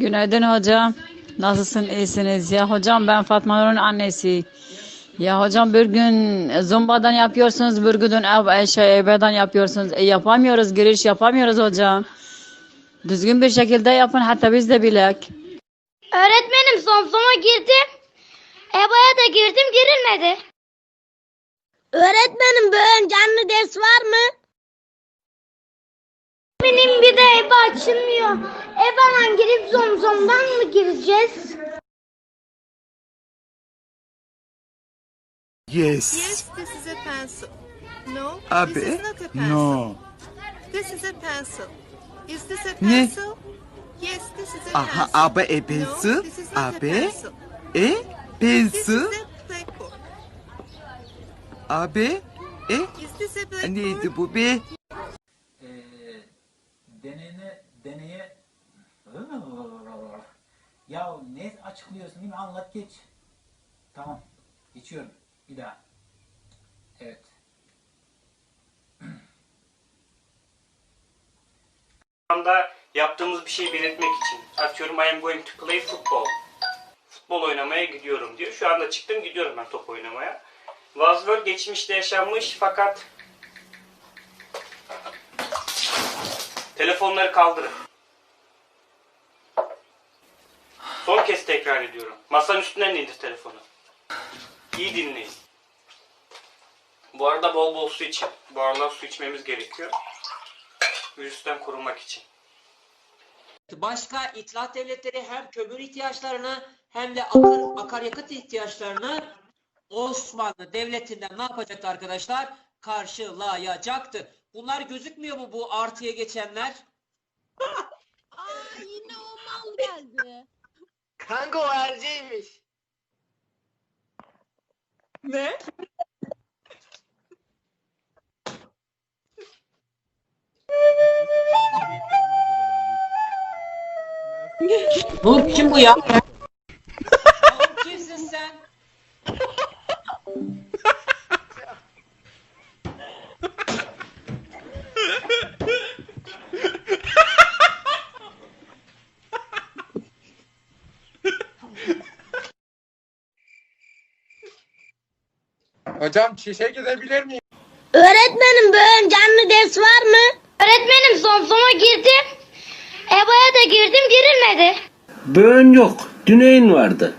Günaydın hocam. Nasılsın? İyisiniz? Ya hocam ben Fatma Nur'un annesi. Ya hocam bir gün Zumba'dan yapıyorsunuz, bir gün ev, şey, EBA'dan yapıyorsunuz. E, yapamıyoruz, giriş yapamıyoruz hocam. Düzgün bir şekilde yapın hatta biz de bilek. Öğretmenim son sona girdim. EBA'ya da girdim girilmedi. Öğretmenim bugün canlı ders var mı? Açılmıyor. EBA'dan girip zomzomdan mı gireceğiz? Yes. Yes, this is a pencil. No, this Abi. is not a pencil. No. This is a pencil. Is this a Ne? pencil? Yes, this is a Aha pencil. abi e No, pencil. this is not a Abi. pencil. E This is pencil. a blackboard. Abi. E Is this a blackboard? neydi bu be? Denene, deneye... Ya ne açıklıyorsun değil mi? Anlat geç. Tamam. Geçiyorum. Bir daha. Evet. anda yaptığımız bir şeyi belirtmek için. Atıyorum I am going to play football. Futbol oynamaya gidiyorum diyor. Şu anda çıktım gidiyorum ben top oynamaya. Was geçmişte yaşanmış fakat telefonları kaldırın. Son kez tekrar ediyorum. Masanın üstünden indir telefonu. İyi dinleyin. Bu arada bol bol su için. Bu aralar su içmemiz gerekiyor. Virüsten korunmak için. Başka itilaf devletleri hem kömür ihtiyaçlarını hem de akar, akaryakıt ihtiyaçlarını Osmanlı Devleti'nden ne yapacaktı arkadaşlar? Karşılayacaktı. Bunlar gözükmüyor mu bu artıya geçenler? Yine o mal geldi. Kanka o erceğiymiş. Ne? Bu kim bu ya? Oğlum kimsin sen? Hocam çişe gidebilir miyim? Öğretmenim bugün canlı ders var mı? Öğretmenim son sona girdim. EBA'ya da girdim girilmedi. Böğün yok. Düneyin vardı.